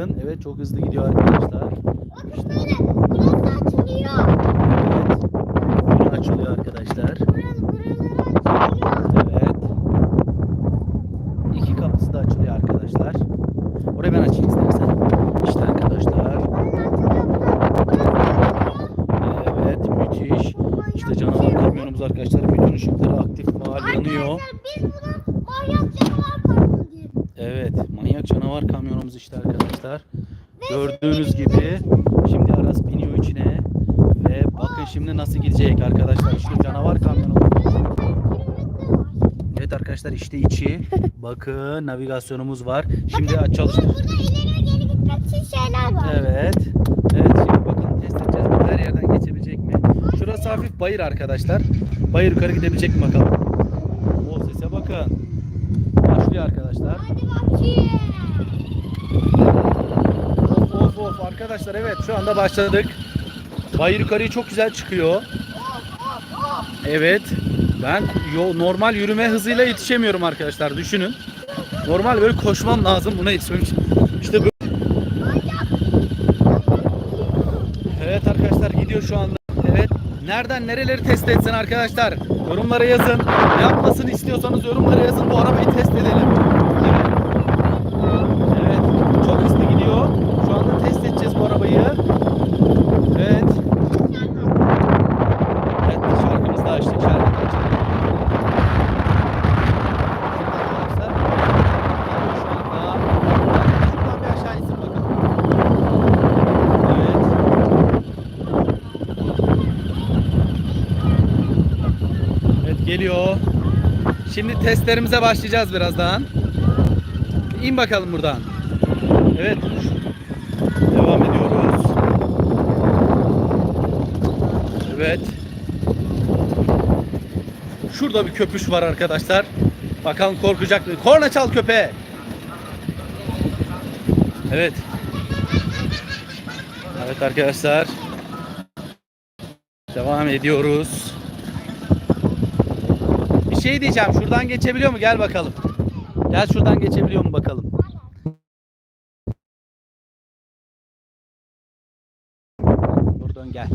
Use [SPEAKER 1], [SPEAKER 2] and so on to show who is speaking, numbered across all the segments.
[SPEAKER 1] bakın. Evet çok hızlı gidiyor arkadaşlar.
[SPEAKER 2] Bakın böyle. Burası açılıyor.
[SPEAKER 1] Evet. Bunu açılıyor arkadaşlar.
[SPEAKER 2] Burası buraları açılıyor.
[SPEAKER 1] Evet. İki kapısı da açılıyor arkadaşlar. Orayı ben açayım istersen. İşte arkadaşlar. Evet müthiş. İşte canavar kamyonumuz arkadaşlar. Bütün ışıkları aktif faal yanıyor.
[SPEAKER 2] Arkadaşlar biz buna manyak canavar kamyonu diyoruz.
[SPEAKER 1] Evet canavar kamyonumuz işte arkadaşlar. Gördüğünüz gibi şimdi Aras biniyor içine. Ve bakın şimdi nasıl gidecek arkadaşlar. İşte canavar kamyonumuz. Evet arkadaşlar işte içi. Bakın navigasyonumuz var. Şimdi çalıştır.
[SPEAKER 2] Burada ileri geri gitmek için şeyler var.
[SPEAKER 1] Evet. Evet şimdi bakalım test edeceğiz. Her yerden geçebilecek mi? Şurası hafif bayır arkadaşlar. Bayır yukarı gidebilecek mi bakalım. O sese bakın. Başlıyor arkadaşlar.
[SPEAKER 2] Hadi bakayım.
[SPEAKER 1] Of of of arkadaşlar evet şu anda başladık. Bayır yukarıyı çok güzel çıkıyor. Evet. Ben yo, normal yürüme hızıyla yetişemiyorum arkadaşlar düşünün. Normal böyle koşmam lazım buna yetişmem için. İşte böyle. Evet arkadaşlar gidiyor şu anda. Evet. Nereden nereleri test etsin arkadaşlar? Yorumlara yazın. Yapmasını istiyorsanız yorumlara yazın. Bu arabayı test edelim. Evet. Evet. Çok hızlı gidiyor. Şu anda test edeceğiz bu arabayı. Evet. Evet şarkımızı da açtık. Şarkı da açtık. Arkadaşlar. Şu anda. Şuradan bir aşağı insin bakın. Evet. Evet geliyor. Şimdi testlerimize başlayacağız birazdan. İn bakalım buradan. Evet. Devam ediyoruz. Evet. Şurada bir köpüş var arkadaşlar. Bakalım korkacak mı? Korna çal köpeğe. Evet. Evet arkadaşlar. Devam ediyoruz. Şey diyeceğim. Şuradan geçebiliyor mu? Gel bakalım. Gel şuradan geçebiliyor mu bakalım. Buradan gel.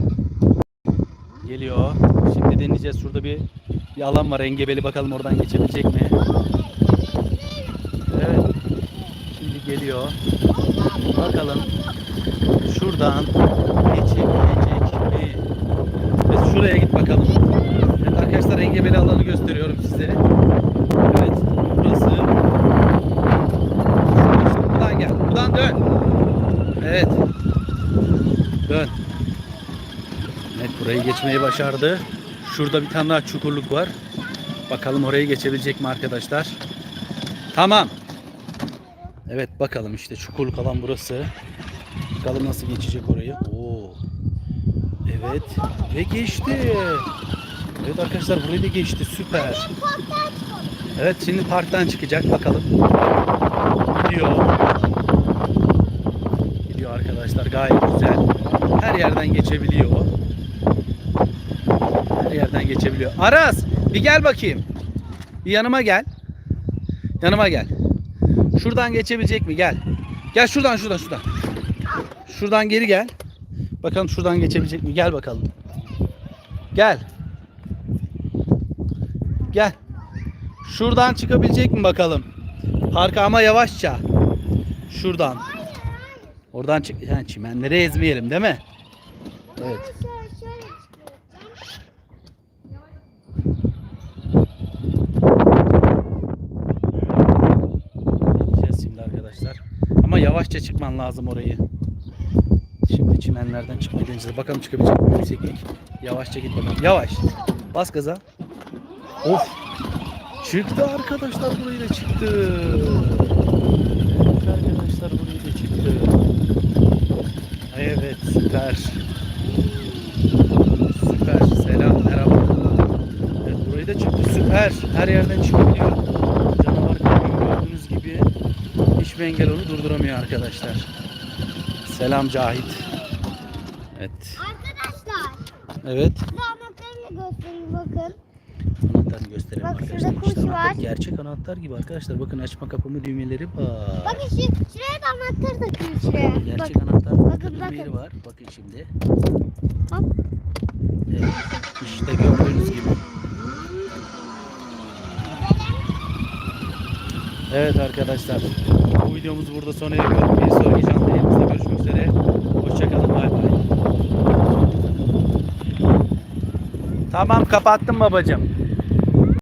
[SPEAKER 1] Geliyor. Şimdi deneyeceğiz. Şurada bir bir alan var engebeli. Bakalım oradan geçebilecek mi? Evet. Şimdi geliyor. Bakalım. Şuradan geçebilecek mi? Biz şuraya git bakalım. Engebeli alanı gösteriyorum size. Evet. Burası. Buradan gel. Buradan dön. Evet. Dön. Evet burayı geçmeyi başardı. Şurada bir tane daha çukurluk var. Bakalım orayı geçebilecek mi arkadaşlar? Tamam. Evet bakalım işte çukurluk alan burası. Bakalım nasıl geçecek orayı. Oo. Evet. Ve geçti. Evet arkadaşlar burayı da geçti. Süper. Evet şimdi parktan çıkacak bakalım. Gidiyor. Gidiyor arkadaşlar gayet güzel. Her yerden geçebiliyor. Her yerden geçebiliyor. Aras bir gel bakayım. Bir yanıma gel. Yanıma gel. Şuradan geçebilecek mi? Gel. Gel şuradan şuradan şuradan. Şuradan geri gel. Bakalım şuradan geçebilecek mi? Gel bakalım. Gel. Gel. Şuradan çıkabilecek mi bakalım? Parka ama yavaşça. Şuradan. Oradan çık. Yani çimenleri ezmeyelim değil mi? Evet. Şimdi arkadaşlar. Ama yavaşça çıkman lazım orayı. Şimdi çimenlerden çıkmayı deneyeceğiz. Bakalım çıkabilecek mi yükseklik. Yavaşça git bakalım. Yavaş. Bas gaza. Of. Çıktı arkadaşlar burayı da çıktı. Evet arkadaşlar burayı da çıktı. Evet süper. Süper. Selam merhaba. Evet burayı da çıktı. Süper. Her yerden çıkabiliyor. Canavar kamyon gördüğünüz gibi hiçbir engel onu durduramıyor arkadaşlar. Selam Cahit. Evet.
[SPEAKER 2] Arkadaşlar.
[SPEAKER 1] Evet.
[SPEAKER 2] Anahtarını
[SPEAKER 1] gösterelim
[SPEAKER 2] Bak
[SPEAKER 1] arkadaşlar.
[SPEAKER 2] şurada kuş
[SPEAKER 1] İşte anahtar,
[SPEAKER 2] var.
[SPEAKER 1] gerçek anahtar gibi arkadaşlar. Bakın açma kapama düğmeleri var.
[SPEAKER 2] Bakın şu, şuraya da anahtarı bakın şuraya.
[SPEAKER 1] Gerçek
[SPEAKER 2] Bak.
[SPEAKER 1] anahtar
[SPEAKER 2] bakın, bakın.
[SPEAKER 1] var. Bakın şimdi.
[SPEAKER 2] Hop.
[SPEAKER 1] Evet. İşte gördüğünüz gibi. Evet arkadaşlar. Bu videomuz burada sona eriyor. Bir sonraki canlı yayınımızda görüşmek üzere. Hoşçakalın. Bay bay. Tamam kapattım babacığım.